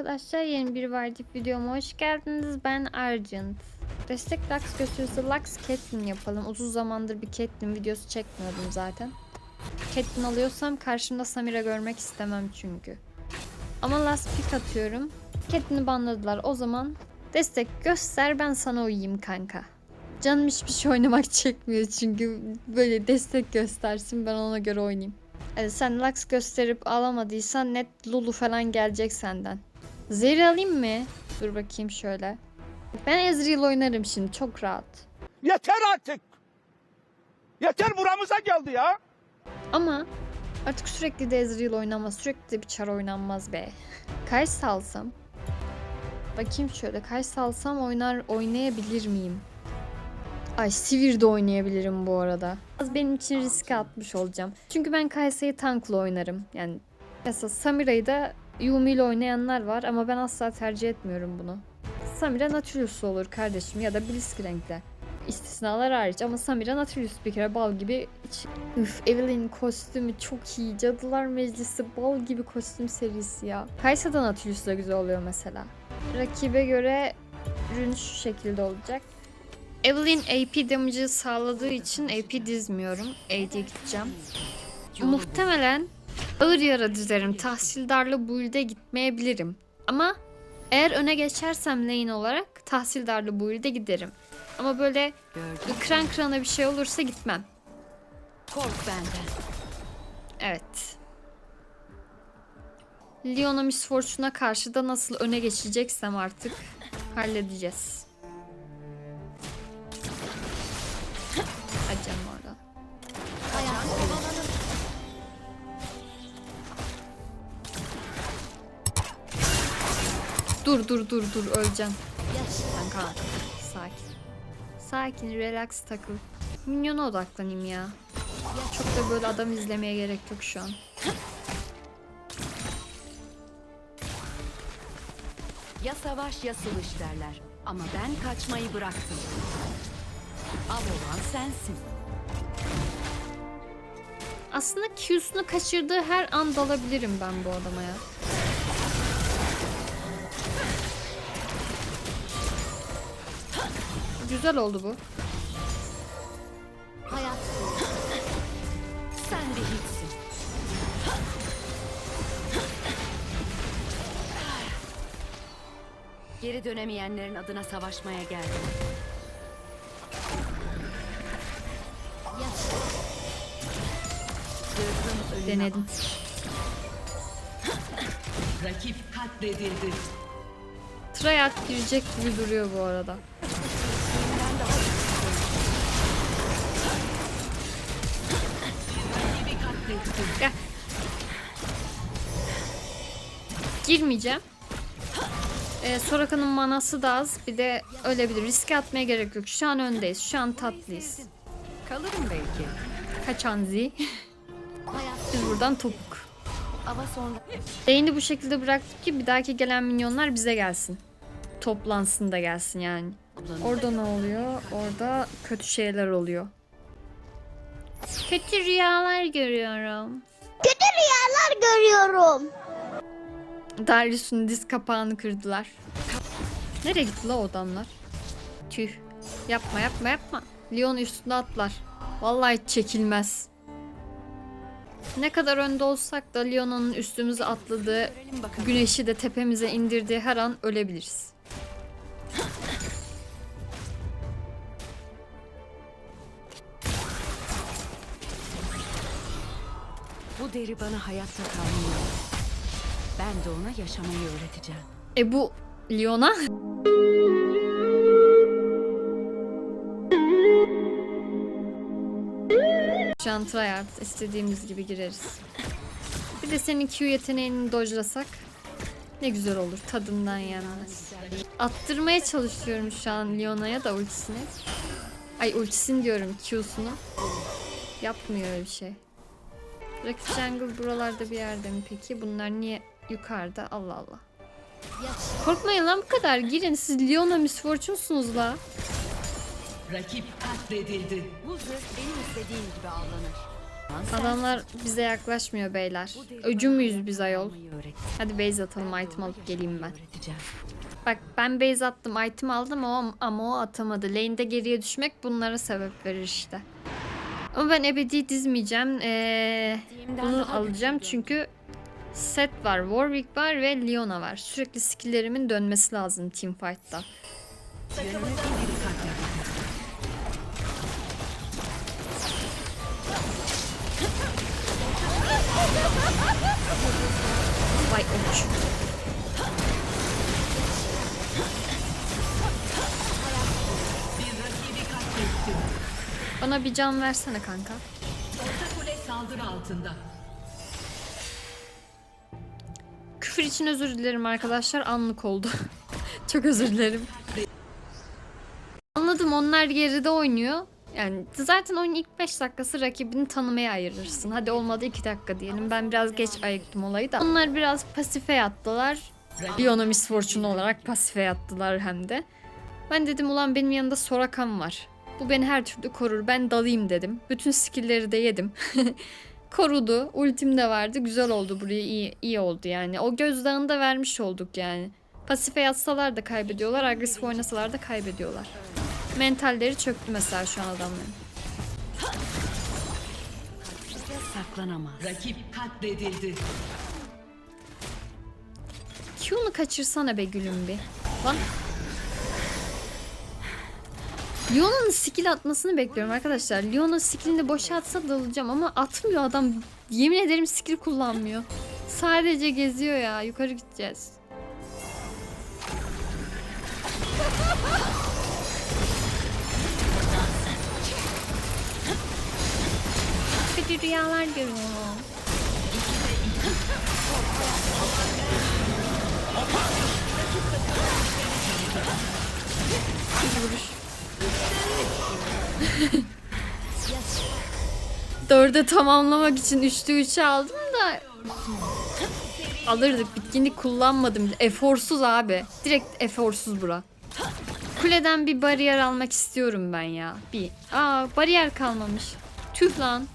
arkadaşlar yeni bir Vardip videoma hoş geldiniz. Ben Argent. Destek Lux gösterisi Lux Caitlyn yapalım. Uzun zamandır bir Caitlyn videosu çekmiyordum zaten. Caitlyn alıyorsam karşımda Samira görmek istemem çünkü. Ama last pick atıyorum. Caitlyn'i banladılar. O zaman destek göster ben sana uyuyayım kanka. Canım hiçbir şey oynamak çekmiyor çünkü böyle destek göstersin ben ona göre oynayayım. Sen Lux gösterip alamadıysan net Lulu falan gelecek senden. Zeri alayım mı? Dur bakayım şöyle. Ben Ezreal oynarım şimdi çok rahat. Yeter artık. Yeter buramıza geldi ya. Ama artık sürekli de Ezreal oynanmaz. Sürekli de bir çar oynanmaz be. Kaç salsam? Bakayım şöyle. Kaç salsam oynar oynayabilir miyim? Ay Sivir de oynayabilirim bu arada. Az benim için riske atmış olacağım. Çünkü ben Kaysa'yı tankla oynarım. Yani mesela Samira'yı da Yumi ile oynayanlar var ama ben asla tercih etmiyorum bunu. Samira Nautilus olur kardeşim ya da Blitzcrank'le. İstisnalar hariç ama Samira Nautilus bir kere bal gibi iç... Üf Evelyn kostümü çok iyi. Cadılar Meclisi bal gibi kostüm serisi ya. Kaysa da Nautilus da güzel oluyor mesela. Rakibe göre ürün şu şekilde olacak. Evelyn AP damage'ı sağladığı için AP dizmiyorum. AD gideceğim. Muhtemelen ağır yara dizerim. Tahsildarlı build'e gitmeyebilirim. Ama eğer öne geçersem lane olarak tahsildarlı build'e giderim. Ama böyle kıran kırana bir şey olursa gitmem. Kork benden. Evet. Leon'a Miss Fortune'a karşı da nasıl öne geçeceksem artık halledeceğiz. Dur dur dur dur öleceğim. Kanka sakin. Sakin relax takıl. Minyona odaklanayım ya. Çok da böyle adam izlemeye gerek yok şu an. Ya savaş ya sılıç derler. Ama ben kaçmayı bıraktım. Av olan sensin. Aslında Q'sunu kaçırdığı her an dalabilirim ben bu adama ya. Güzel oldu bu. Hayat. Sen bir hiçsin. Geri dönemeyenlerin adına savaşmaya geldim. Denedim. Rakip katledildi. Tryout girecek gibi duruyor bu arada. Gel. Girmeyeceğim. Ee, Soraka'nın manası da az. Bir de ölebilir. Riske atmaya gerek yok. Şu an öndeyiz. Şu an tatlıyız. Kalırım belki. Kaçan Z. Hayat Biz buradan topuk. ama sonra Lane'i bu şekilde bıraktık ki bir dahaki gelen minyonlar bize gelsin. Toplansın da gelsin yani. Orada ne oluyor? Orada kötü şeyler oluyor. Kötü rüyalar görüyorum. görüyorum. Darius'un diz kapağını kırdılar. Nereye gitti la o adamlar? Tüh. Yapma yapma yapma. Leon üstüne atlar. Vallahi çekilmez. Ne kadar önde olsak da Leon'un üstümüze atladığı, güneşi de tepemize indirdiği her an ölebiliriz. Deri bana hayatta kalmıyor. Ben de ona yaşamayı öğreteceğim. E bu Leon'a Şu an istediğimiz gibi gireriz. Bir de senin Q yeteneğini dojlasak ne güzel olur tadından yenmez. Attırmaya çalışıyorum şu an Leona'ya da ultisini. Ay ultisini diyorum Q'sunu. Yapmıyor öyle bir şey. Rakip jungle buralarda bir yerde mi peki? Bunlar niye yukarıda? Allah Allah. Korkmayın lan bu kadar. Girin siz Leon'a Miss Fortune'sunuz la. Rakip katledildi. Bu zırh benim istediğim gibi avlanır. Adamlar bize yaklaşmıyor beyler. Öcü müyüz biz ayol? Hadi base atalım item alıp geleyim ben. Öğreteceğim. Bak ben base attım item aldım ama, ama o atamadı. Lane'de geriye düşmek bunlara sebep verir işte. Ama ben ebedi dizmeyeceğim. Ee, bunu alacağım çünkü set var, Warwick var ve Leona var. Sürekli skill'lerimin dönmesi lazım teamfight'ta. Vay uç. Bana bir can versene kanka. Orta kule saldırı altında. Küfür için özür dilerim arkadaşlar. Anlık oldu. Çok özür dilerim. Anladım onlar geride oynuyor. Yani zaten oyunun ilk 5 dakikası rakibini tanımaya ayırırsın. Hadi olmadı 2 dakika diyelim. Ben biraz geç ayıktım olayı da. Onlar biraz pasife yattılar. Leona Miss Fortune olarak pasife yattılar hem de. Ben dedim ulan benim yanında Sorakam var. Bu beni her türlü korur. Ben dalayım dedim. Bütün skill'leri de yedim. Korudu. Ultim de vardı. Güzel oldu buraya. iyi, iyi oldu yani. O gözdağını da vermiş olduk yani. Pasife yatsalar da kaybediyorlar. Agresif oynasalar da kaybediyorlar. Mentalleri çöktü mesela şu an adamların. Saklanamaz. Rakip katledildi. Q'nu kaçırsana be gülüm bir. Lan. Leona'nın skill atmasını bekliyorum arkadaşlar. Leona skillini boşa atsa dalacağım ama atmıyor adam. Yemin ederim skill kullanmıyor. Sadece geziyor ya. Yukarı gideceğiz. Kötü rüyalar görüyorum. Dörde tamamlamak için üçte üçe aldım da alırdık. Bitkinlik kullanmadım. Eforsuz abi. Direkt eforsuz bura. Kuleden bir bariyer almak istiyorum ben ya. Bir. Aa bariyer kalmamış. Tüh lan.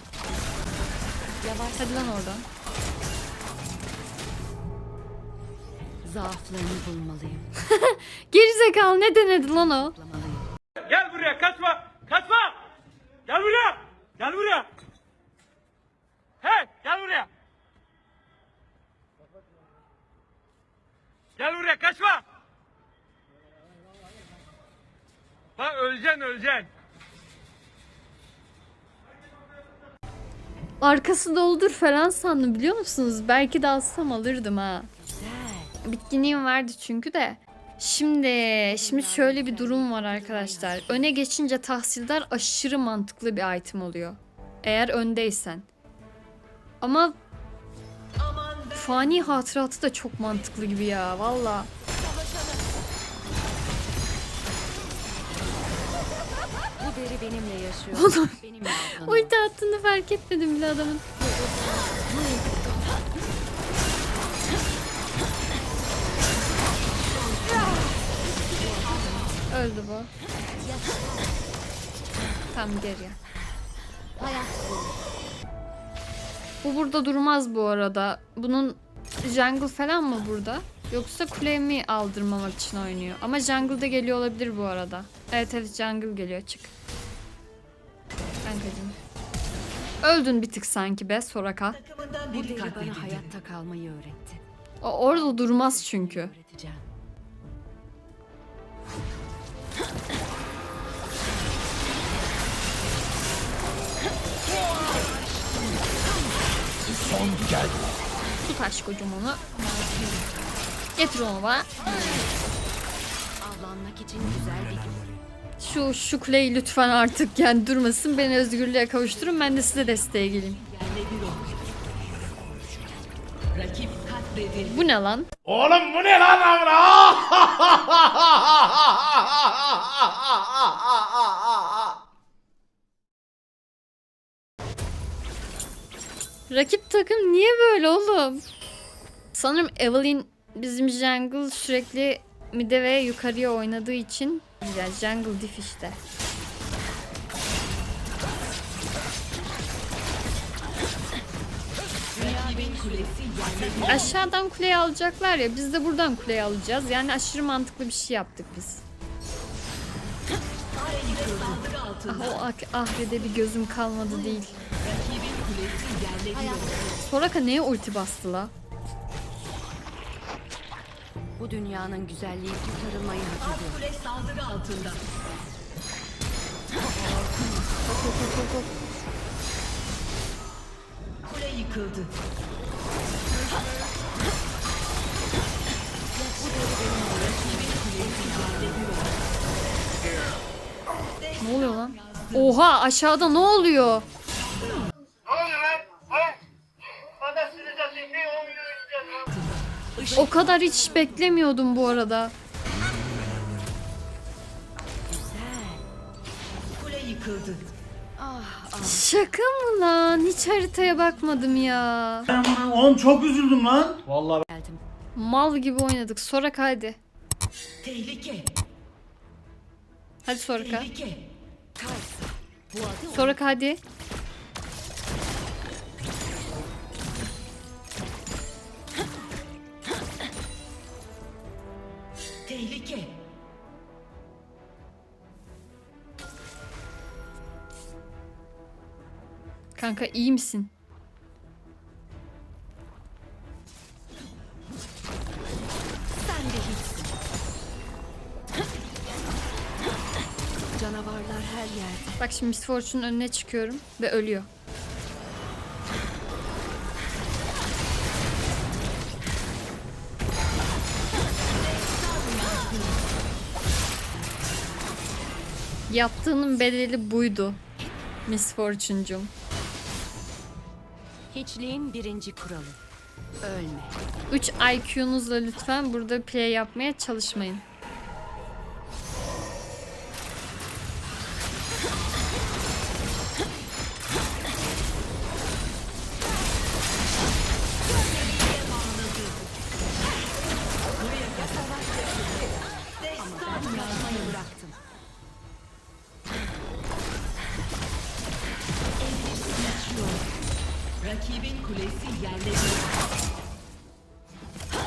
Yavaş Hadi lan oradan. zaaflarını bulmalıyım. Gerizekalı ne denedi lan o? Gel buraya kaçma. Kaçma. Gel buraya. Gel buraya. Hey gel buraya. Gel buraya kaçma. Bak öleceksin öleceksin. Arkası doldur falan sandım biliyor musunuz? Belki de alsam alırdım ha. Bitkinliğim vardı çünkü de. Şimdi şimdi şöyle bir durum var arkadaşlar. Öne geçince tahsildar aşırı mantıklı bir item oluyor. Eğer öndeysen. Ama fani hatıratı da çok mantıklı gibi ya valla. Bu deri benimle yaşıyor. Oğlum. Ulti attığını fark etmedim bile adamın. Öldü bu. Tam geriye. Hayat bu. Bu burada durmaz bu arada. Bunun jungle falan mı burada? Yoksa kulemi aldırmamak için oynuyor. Ama jungle da geliyor olabilir bu arada. Evet evet jungle geliyor çık. Kankacığım. Öldün bir tık sanki be Soraka. Bu deri bana hayatta kalmayı öğretti. O orada durmaz çünkü. Öğreteceğim. Tut aşkocum onu. Getir onu bana. Avlanmak için güzel bir gün. Şu, şu kuleyi lütfen artık yani durmasın. Beni özgürlüğe kavuşturun. Ben de size desteğe geleyim. Rakip katledildi. Bu ne lan? Oğlum bu ne lan amına? Rakip takım niye böyle oğlum? Sanırım Evelyn bizim jungle sürekli mide ve yukarıya oynadığı için yani jungle diff işte. Aşağıdan kuleyi alacaklar ya biz de buradan kuleyi alacağız. Yani aşırı mantıklı bir şey yaptık biz. Ah, o ak- Ahre'de bir gözüm kalmadı değil. Soraka neye ulti bastı la? Bu dünyanın güzelliği kurtarılmayı hak ediyor. kule saldırı altında. Hop hop hop hop hop. Kule yıkıldı. Ne oluyor lan? Oha aşağıda? Ne oluyor O kadar hiç beklemiyordum bu arada. Kule yıkıldı. Şaka mı lan? Hiç haritaya bakmadım ya. Oğlum çok üzüldüm lan. Geldim. Mal gibi oynadık. Soraka hadi. Tehlike. Hadi Soraka. Tehlike. Bu adı Soraka hadi. Kanka iyi misin? sen de hiçsin. Canavarlar her yerde. Bak şimdi Miss Fortune'un önüne çıkıyorum ve ölüyor. Yaptığının bedeli buydu. Miss Fortune'cum. Hiçliğin birinci kuralı. Ölme. 3 IQ'nuzla lütfen burada play yapmaya çalışmayın.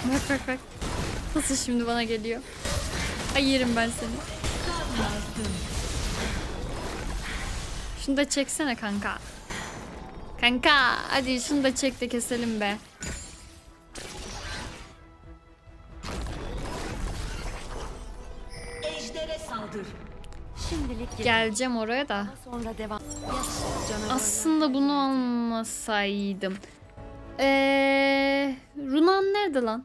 Bak bak bak. Nasıl şimdi bana geliyor? Ay yerim ben seni. Şunu da çeksene kanka. Kanka hadi şunu da çek de keselim be. Şimdilik gel. Geleceğim oraya da. Sonra devam. Aslında bunu almasaydım. Eee, Runan nerede lan?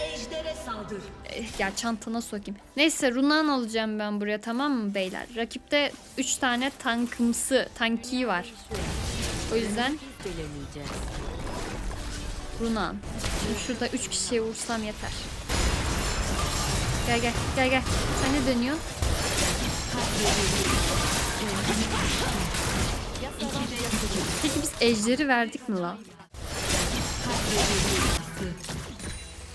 Ejdere saldır. Eh, Ya çantana sokayım. Neyse Runan alacağım ben buraya tamam mı beyler? Rakipte 3 tane tankımsı, tanki var. O yüzden. Runan. Şimdi şurada 3 kişiye vursam yeter. Gel gel gel gel. Sen ne dönüyorsun? Peki biz ejderi verdik mi la?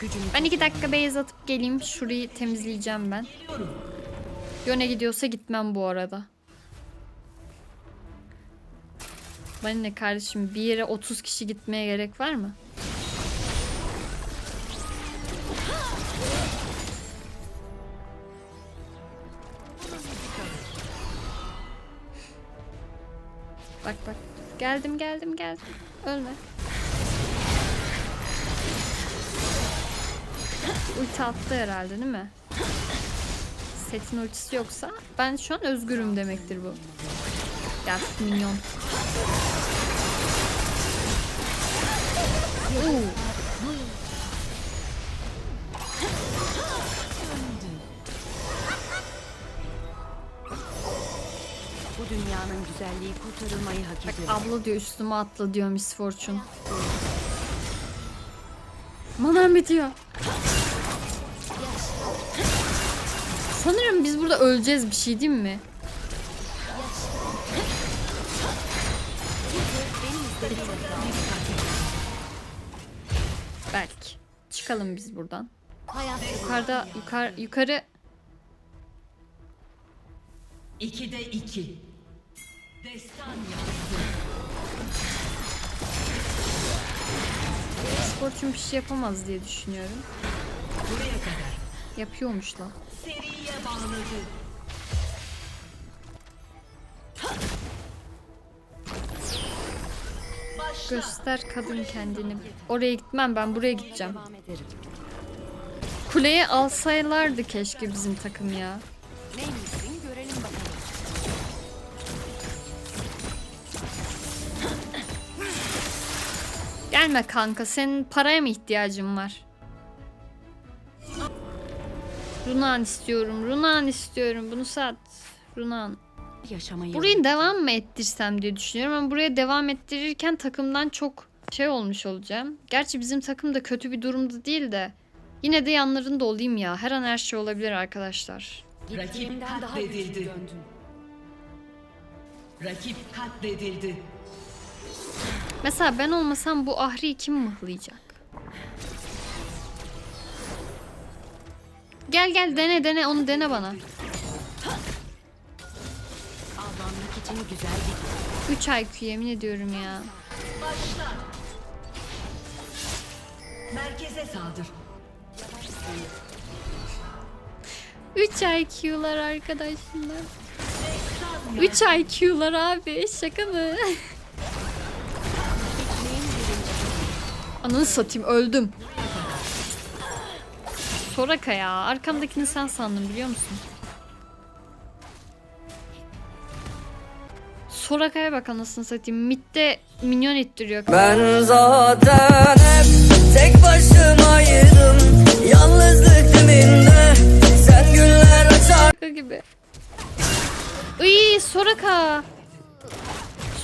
Gücünü Ben 2 dakika beyaz atıp geleyim. Şurayı temizleyeceğim ben. Yöne gidiyorsa gitmem bu arada. Bana ne kardeşim bir yere 30 kişi gitmeye gerek var mı? Bak bak. Geldim geldim geldim. Ölme. Ulti attı herhalde değil mi? Setin ultisi yoksa ben şu an özgürüm demektir bu. Gel minyon. Oo. Bu dünyanın güzelliği kurtarılmayı hak Bak ediyor. abla diyor üstüme atla diyor Miss Fortune. Manam bitiyor. Sanırım biz burada öleceğiz bir şey değil mi? Belki. Çıkalım biz buradan. Yukarıda yukarı yukarı İkide iki. Destan support'un bir şey yapamaz diye düşünüyorum. Buraya kadar. Yapıyormuş lan. Seriye bağladı. Başla. Göster kadın kendini. Oraya gitmem ben buraya gideceğim. Kuleyi alsaylardı keşke bizim takım ya. Neymişsin görelim bakalım. Gelme kanka senin paraya mı ihtiyacın var? Runan istiyorum. Runan istiyorum. Bunu sat. Runan. Yaşamayı Burayı devam mı ettirsem diye düşünüyorum ama buraya devam ettirirken takımdan çok şey olmuş olacağım. Gerçi bizim takım da kötü bir durumda değil de yine de yanlarında olayım ya. Her an her şey olabilir arkadaşlar. güçlü katledildi. Rakip katledildi. Mesela ben olmasam bu Ahri'yi kim mıhlayacak? Gel gel dene dene onu dene bana. Avlanmak için güzel bir 3 IQ yemin ediyorum ya. Başla. Merkeze saldır. 3 IQ'lar arkadaşlar. 3 IQ'lar abi şaka mı? Ananı satayım öldüm. Soraka ya arkamdakini sen sandın biliyor musun? Soraka'ya bak anasını satayım. Mid'de minyon ittiriyor. Ben zaten hep tek başımaydım Yalnızlık diminde Sen güller açar gibi. Iy Soraka.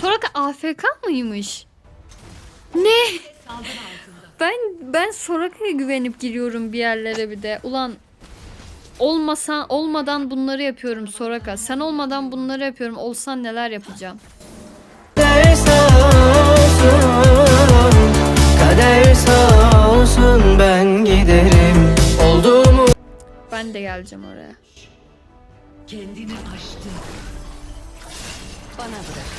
Soraka AFK mıymış? Ne? Ben ben Soraka'ya güvenip giriyorum bir yerlere bir de. Ulan olmasa olmadan bunları yapıyorum Soraka. Sen olmadan bunları yapıyorum. Olsan neler yapacağım? Kader sağ olsun Kader sağ olsun Ben giderim Olduğumu Ben de geleceğim oraya. Kendini aştı. bana bırak.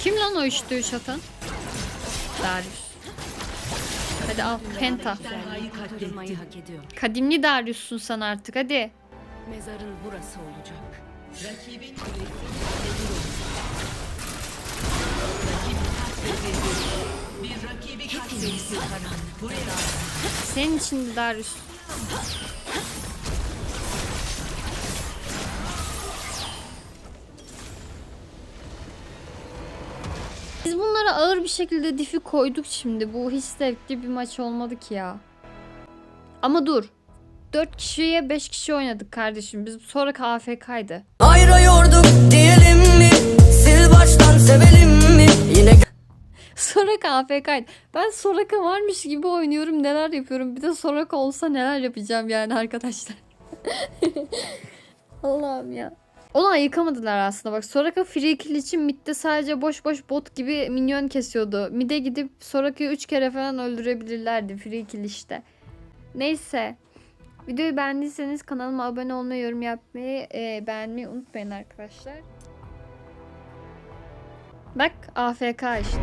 Kim lan o işte üç atan? Darius. Hadi al Penta. Hak ediyor. Kadimli Darius'sun sen artık hadi. Mezarın burası olacak. Rakibin. Bir rakibi katledildi. Senin için Darius. Bunlara ağır bir şekilde difi koyduk şimdi. Bu hiç zevkli bir maç olmadı ki ya. Ama dur. 4 kişiye 5 kişi oynadık kardeşim. Biz sonra KFK'ydı. Ayırıyorduk diyelim mi Sil baştan sevelim mi Yine Soraka AFK'ydı. Ben Soraka varmış gibi oynuyorum. Neler yapıyorum. Bir de Soraka olsa neler yapacağım yani arkadaşlar. Allah'ım ya. Olan yıkamadılar aslında bak. Soraka free için midde sadece boş boş bot gibi minyon kesiyordu. Mid'e gidip Soraka'yı 3 kere falan öldürebilirlerdi free işte. Neyse. Videoyu beğendiyseniz kanalıma abone olmayı, yorum yapmayı, e, beğenmeyi unutmayın arkadaşlar. Bak AFK işte.